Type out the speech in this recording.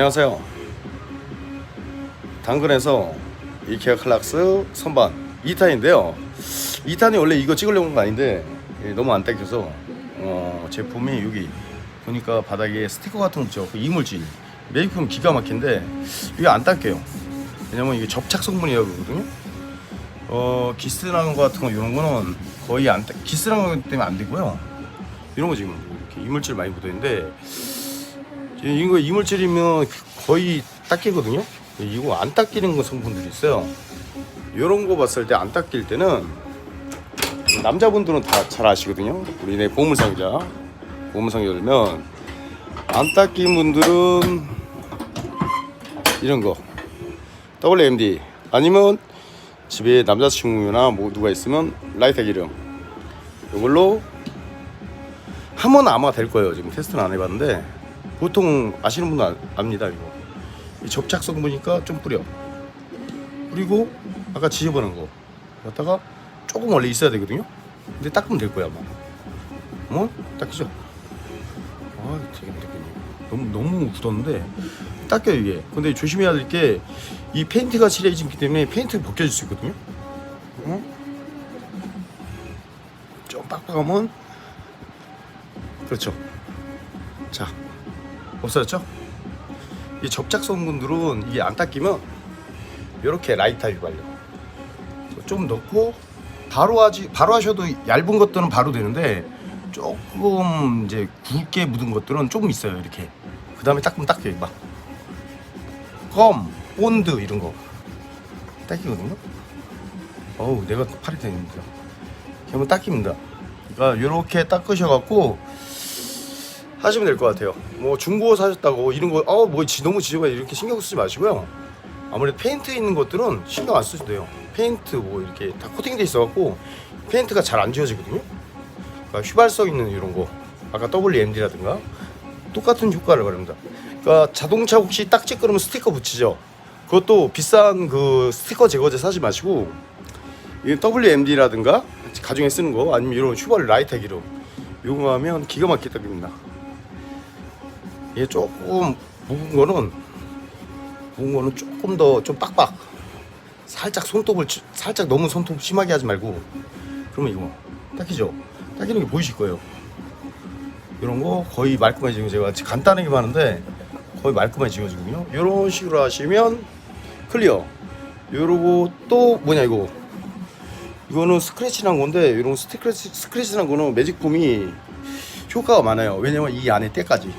안녕하세요. 당근에서 이케아 클락스 선반 2탄인데요. 2탄이 원래 이거 찍으려고 한 거 아닌데 예, 너무 안 닦여서 어, 제품이 여기 보니까 바닥에 스티커 같은 거 붙여 그 이물질 메이크업 기가 막힌데 이게 안 닦여요. 왜냐면 이게 접착 성분이라거든요. 어 기스나는 거 같은 거 이런 거는 거의 안 닦- 기스나는 거 때문에 안 되고요. 이런 거 지금 이렇게 이물질 많이 묻어 있는데 이거 이물질이면 거의 닦이거든요. 이거 안 닦이는 거 성분들이 있어요. 이런 거 봤을 때 안 닦일 때는 남자분들은 다 잘 아시거든요. 우리 내 보물상자 보물상자 열면 안 닦인 분들은 이런 거 WMD 아니면 집에 남자친구나 뭐 누가 있으면 라이터 기름 이걸로 하면 아마 될 거예요. 지금 테스트는 안 해봤는데 보통 아시는 분은 아- 압니다 이거. 이 접착 성분이니까 좀 뿌려. 그리고 아까 지저분한 거 갖다가 조금 원래 있어야 되거든요. 근데 닦으면 될 거야 아마. 어? 닦이죠? 아 되게 안 닦이네. 너무 너무 굳었는데 닦여 이게. 근데 조심해야 될 게 이 페인트가 칠해지기 때문에 페인트 벗겨질 수 있거든요. 어? 좀 빡빡하면 그렇죠. 자, 없어졌죠? 이 접착 성분들은 이게 안 닦이면 이렇게 라이터 유발려. 좀 넣고 바로 하지 바로 하셔도 얇은 것들은 바로 되는데 조금 이제 굵게 묻은 것들은 조금 있어요 이렇게. 그 다음에 닦으면 닦여요 막. 껌, 본드 이런 거 닦이거든요. 어우 내가 팔이 되는데. 그러면 닦입니다. 그러니까 이렇게 닦으셔갖고 하시면 될 것 같아요. 뭐 중고 사셨다고 이런 거, 어, 뭐 지- 너무 지저분해 이렇게 신경 쓰지 마시고요. 아무래도 페인트 있는 것들은 신경 안 쓰셔도 돼요. 페인트 뭐 이렇게 다 코팅돼 있어갖고 페인트가 잘 안 지워지거든요. 그러니까 휘발성 있는 이런 거, 아까 WMD라든가 똑같은 효과를 말합니다. 그러니까 자동차 혹시 딱지 끄르면 스티커 붙이죠. 그것도 비싼 그 스티커 제거제 사지 마시고 이 WMD라든가 가정에 쓰는 거 아니면 이런 휘발 라이터 기름 요거 하면 기가 막히게 닦입니다. 얘 조금 묵은 거는 묵은 거는 조금 더 좀 빡빡. 살짝 손톱을 치- 살짝 너무 손톱 심하게 하지 말고. 그러면 이거 닦이죠? 닦이는 게 보이실 거예요. 이런 거 거의 말끔하게 지금 제가 간단하게 하는데 거의 말끔하게 지워지거든요. 이런 식으로 하시면 클리어. 요러고 또 뭐냐 이거. 이거는 스크래치 난 건데 이런 스크래치 스크래치 난 거는 매직폼이 효과가 많아요. 왜냐면 이 안에 때까지